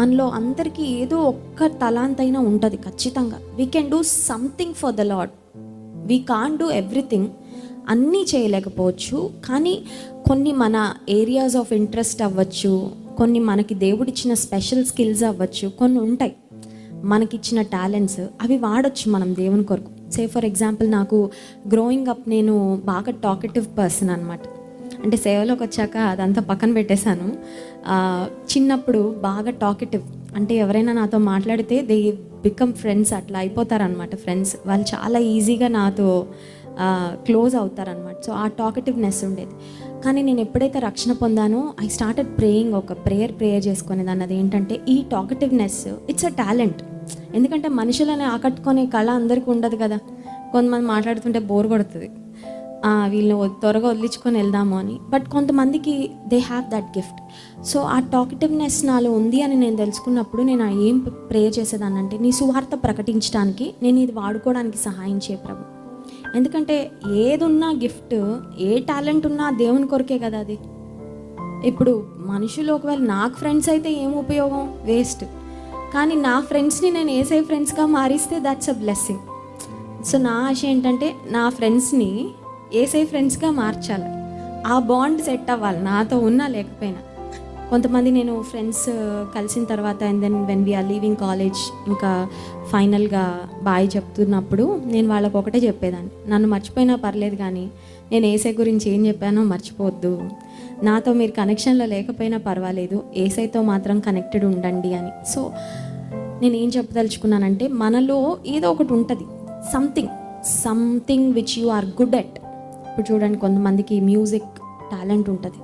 మనలో అందరికీ ఏదో ఒక్క తలాంతైనా ఉంటుంది ఖచ్చితంగా. We can do something for the Lord we can do everything అన్నీ చేయలేకపోవచ్చు. కానీ కొన్ని మన ఏరియాస్ ఆఫ్ ఇంట్రెస్ట్ అవ్వచ్చు. కొన్ని మనకి దేవుడిచ్చిన స్పెషల్ స్కిల్స్ అవ్వచ్చు. కొన్ని ఉంటాయి. మనకిచ్చిన టాలెంట్స్ అవి వాడచ్చు మనం దేవుని కొరకు. సే ఫర్ ఎగ్జాంపుల్ నాకు గ్రోయింగ్ అప్ నేను బాగా టాకెటివ్ పర్సన్ అనమాట అంటే సేవలోకి వచ్చాక అదంతా పక్కన పెట్టేశాను. చిన్నప్పుడు బాగా టాకెటివ్. అంటే ఎవరైనా నాతో మాట్లాడితే దే బికమ్ ఫ్రెండ్స్ అట్లా అయిపోతారనమాట ఫ్రెండ్స్. వాళ్ళు చాలా ఈజీగా నాతో క్లోజ్ అవుతారనమాట సో ఆ టాకెటివ్నెస్ ఉండేది. కానీ నేను ఎప్పుడైతే రక్షణ పొందానో ఐ స్టార్టెడ్ ప్రేయింగ్ ఒక ప్రేయర్ ప్రేయర్ చేసుకునేది అన్నది ఏంటంటే ఈ టాకెటివ్నెస్ ఇట్స్ అ టాలెంట్. ఎందుకంటే మనుషులని ఆకట్టుకునే కళ అందరికీ ఉండదు కదా. కొంతమంది మాట్లాడుతుంటే బోర్ కొడుతుంది. వీళ్ళని త్వరగా వదిలించుకొని వెళ్దాము అని. బట్ కొంతమందికి they have that gift so ఆ టాకిటివ్నెస్ నాలో ఉంది అని నేను తెలుసుకున్నప్పుడు నేను ఏం ప్రే చేసేదానంటే నీ సువార్త ప్రకటించడానికి నేను ఇది వాడుకోవడానికి సహాయం చేయ ప్రభు. ఎందుకంటే ఏదున్నా గిఫ్ట్ ఏ టాలెంట్ ఉన్నా దేవుని కొరకే కదా అది. ఇప్పుడు మనుషులు ఒకవేళ నాకు ఫ్రెండ్స్ అయితే ఏం ఉపయోగం? వేస్ట్ కానీ నా ఫ్రెండ్స్ని నేను ఏసే ఫ్రెండ్స్గా మారిస్తే దట్స్ అ బ్లెస్సింగ్ సో నా ఆశ ఏంటంటే నా ఫ్రెండ్స్ని ఏసై ఫ్రెండ్స్గా మార్చాలి? ఆ బాండ్ సెట్ అవ్వాలి. నాతో ఉన్నా లేకపోయినా. కొంతమంది నేను ఫ్రెండ్స్ uh, కలిసిన తర్వాత and then when we are leaving college ఇంకా ఫైనల్గా బాయ్ చెప్తున్నప్పుడు నేను వాళ్ళకు ఒకటే చెప్పేదాన్ని. నన్ను మర్చిపోయినా పర్లేదు కానీ నేను ఏసై గురించి ఏం చెప్పానో మర్చిపోవద్దు. నాతో మీరు కనెక్షన్లో లేకపోయినా పర్వాలేదు. ఏసైతో మాత్రం కనెక్టెడ్ ఉండండి అని. సో నేను ఏం చెప్పదలుచుకున్నానంటే మనలో ఏదో ఒకటి ఉంటుంది. Something something which you are good at ఇప్పుడు చూడండి కొంతమందికి మ్యూజిక్ టాలెంట్ ఉంటుంది.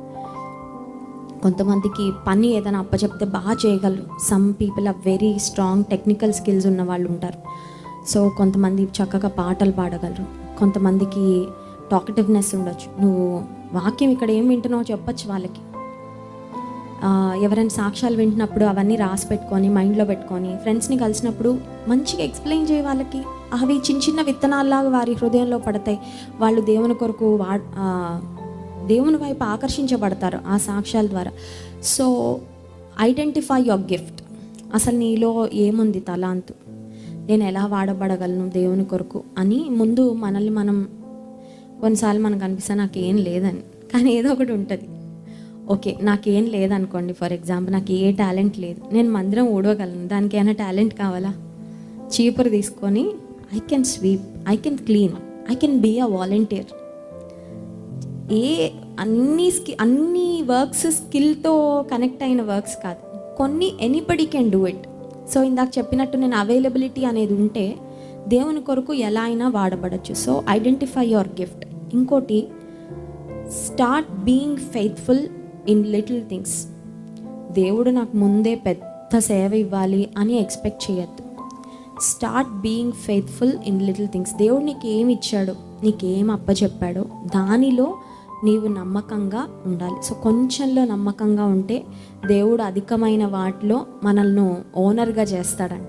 కొంతమందికి పని ఏదైనా అప్పచెప్తే బాగా చేయగలరు. Some people are very strong technical skills ఉన్న వాళ్ళు ఉంటారు. సో కొంతమంది చక్కగా పాటలు పాడగలరు. కొంతమందికి టాకటివ్నెస్ ఉండొచ్చు. నువ్వు వాక్యం ఇక్కడ ఏం వింటున్నావో చెప్పచ్చు వాళ్ళకి. ఎవరైనా సాక్ష్యాలు వింటున్నప్పుడు అవన్నీ రాసి పెట్టుకొని మైండ్లో పెట్టుకొని ఫ్రెండ్స్ని కలిసినప్పుడు మంచిగా ఎక్స్ప్లెయిన్ చేయ వాళ్ళకి. అవి చిన్న చిన్న విత్తనాల్లాగా వారి హృదయంలో పడతాయి. వాళ్ళు దేవుని కొరకు వా దేవుని వైపు ఆకర్షించబడతారు ఆ సాక్ష్యాల ద్వారా. So identify your gift. అసలు నీలో ఏముంది తలాంతు నేను ఎలా వాడబడగలను దేవుని కొరకు అని ముందు మనల్ని మనం కొన్నిసార్లు మనకు అనిపిస్తే నాకు ఏం లేదని. కానీ ఏదో ఒకటి ఉంటుంది. ఓకే నాకేం లేదనుకోండి. ఫర్ ఎగ్జాంపుల్ నాకు ఏ టాలెంట్ లేదు. నేను మందిరం ఊడవగలను. దానికి ఏమైనా టాలెంట్ కావాలా? చీపురు తీసుకొని I can sweep I can clean I can be a volunteer ఏ అన్ని స్కి అన్ని వర్క్స్ స్కిల్తో కనెక్ట్ అయిన వర్క్స్ కాదు. కొన్ని anybody can do it so ఇందాక చెప్పినట్టు నేను అవైలబిలిటీ అనేది ఉంటే దేవుని కొరకు ఎలా అయినా వాడబడచ్చు. సో ఐడెంటిఫై యువర్ గిఫ్ట్ ఇంకోటి start being faithful in little things దేవుడు నాకు ముందే పెద్ద సేవ ఇవ్వాలి అని ఎక్స్పెక్ట్ చేయొద్దు. Start being faithful in little things దేవుడు నీకు ఏమి ఇచ్చాడో నీకేం అప్పచెప్పాడో దానిలో నీవు నమ్మకంగా ఉండాలి. సో కొంచెంలో నమ్మకంగా ఉంటే దేవుడు అధికమైన వాటిలో మనల్ని ఓనర్గా చేస్తాడంట.